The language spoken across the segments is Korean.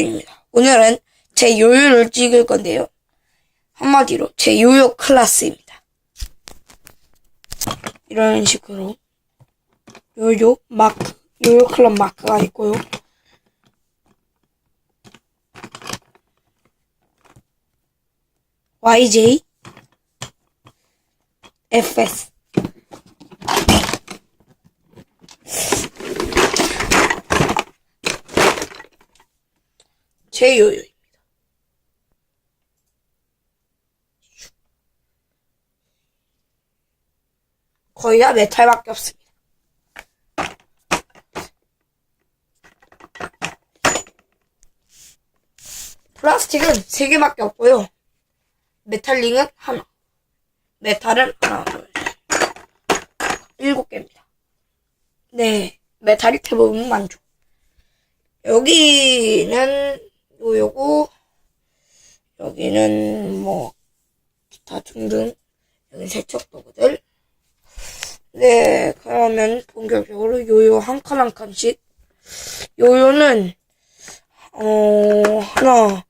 입니다. 오늘은 제 요요를 찍을 건데요. 한마디로 제 요요 클래스입니다. 이런 식으로 요요 마크, 요요 클럽 마크가 있고요. YJ FS 제 요요입니다. 거의 다 메탈밖에 없습니다. 플라스틱은 3개밖에 없고요. 메탈링은 하나. 메탈은 하나, 둘, 셋. 일곱 개입니다. 네, 메탈이 대부분 많죠. 여기는 요요고, 여기는 뭐, 기타 등등, 여기 세척 도구들. 네, 그러면 본격적으로 요요 한 칸 한 칸씩. 요요는, 어, 하나,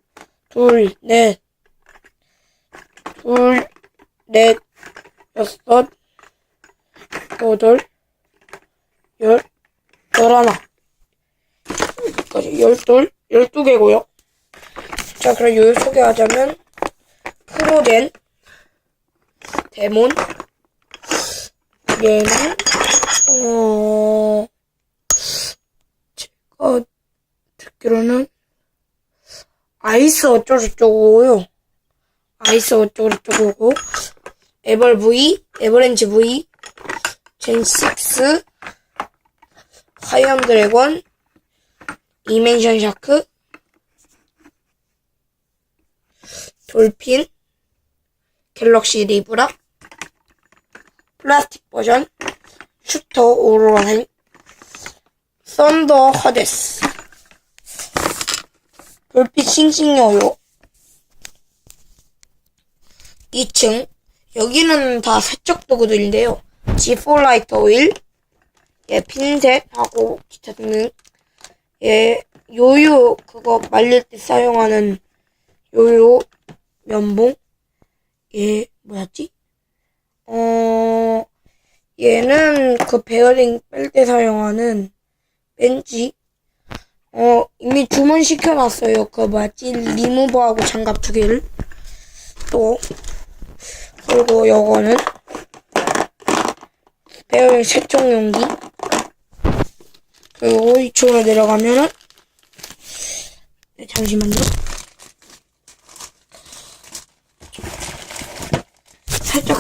둘, 넷, 둘, 넷, 여섯, 여덟, 열, 열하나. 여기까지 열둘, 열두 개고요. 자, 그럼 요요 소개하자면, 프로덴, 데몬, 얘는, 어, 제가 듣기로는, 아이스 어쩌고저쩌고요. 아이스 어쩌고저쩌고고, 에벌 V, 에버렌즈 V, 젠6, 하이엄 드래곤, 이멘션 샤크, 돌핀, 갤럭시 리브라, 플라스틱 버전, 슈터 오로라행, 썬더 하데스, 불빛 싱싱요요, 2층, 여기는 다 세척 도구들인데요. G4 라이터 오일, 예, 핀셋하고 기타 등등, 예, 요요, 그거 말릴 때 사용하는 요요 면봉, 예, 뭐였지? 어, 얘는 그 베어링 뺄 때 사용하는 벤치, 어, 이미 주문 시켜놨어요. 그 뭐였지? 리무버하고 장갑 두 개를. 또, 그리고 요거는 베어링 세척 용기. 그리고 이쪽으로 내려가면은 네, 잠시만요. 살짝